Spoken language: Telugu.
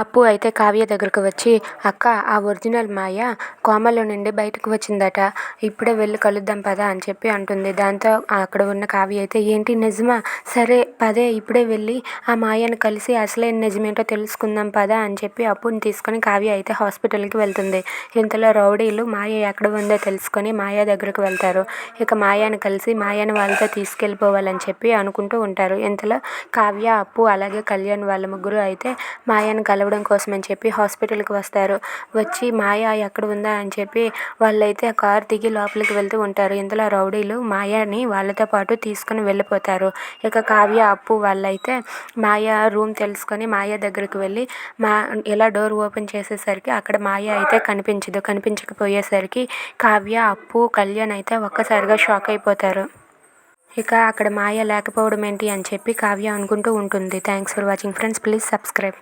అప్పు అయితే కావ్య దగ్గరకు వచ్చి అక్క ఆ ఒరిజినల్ మాయ కోమలో నుండి బయటకు వచ్చిందట. ఇప్పుడే వెళ్ళి కలుద్దాం పదా అని చెప్పి అంటుంది. దాంతో అక్కడ ఉన్న కావ్య అయితే ఏంటి నిజమా? సరే పదే ఇప్పుడే వెళ్ళి ఆ మాయను కలిసి అసలైన నిజమేంటో తెలుసుకుందాం పదా అని చెప్పి అప్పుని తీసుకొని కావ్య అయితే హాస్పిటల్కి వెళ్తుంది. ఇంతలో రౌడీలు మాయ ఎక్కడ ఉందో తెలుసుకొని మాయ దగ్గరకు వెళ్తారు. ఇక మాయాను కలిసి మాయాను వాళ్ళతో తీసుకెళ్ళిపోవాలని చెప్పి అనుకుంటూ ఉంటారు. ఇంతలో కావ్య అప్పు అలాగే కళ్యాణ్ వాళ్ళ ముగ్గురు అయితే మాయను కలవడం కోసం అని చెప్పి హాస్పిటల్కి వస్తారు. వచ్చి మాయ ఎక్కడ ఉందా అని చెప్పి వాళ్ళైతే ఆ కార్ దిగి లోపలికి వెళ్తూ ఉంటారు. ఇందులో రౌడీలు మాయని వాళ్ళతో పాటు తీసుకుని వెళ్ళిపోతారు. ఇక కావ్య అప్పు వాళ్ళైతే మాయ రూమ్ తెలుసుకొని మాయ దగ్గరికి వెళ్ళి మా ఇలా డోర్ ఓపెన్ చేసేసరికి అక్కడ మాయ అయితే కనిపించదు. కనిపించకపోయేసరికి కావ్య అప్పు కళ్యాణ్ అయితే ఒక్కసారిగా షాక్ అయిపోతారు. ఇక అక్కడ మాయ లేకపోవడం ఏంటి అని చెప్పి కావ్య అనుకుంటూ ఉంటుంది. Thanks for watching friends. Please subscribe.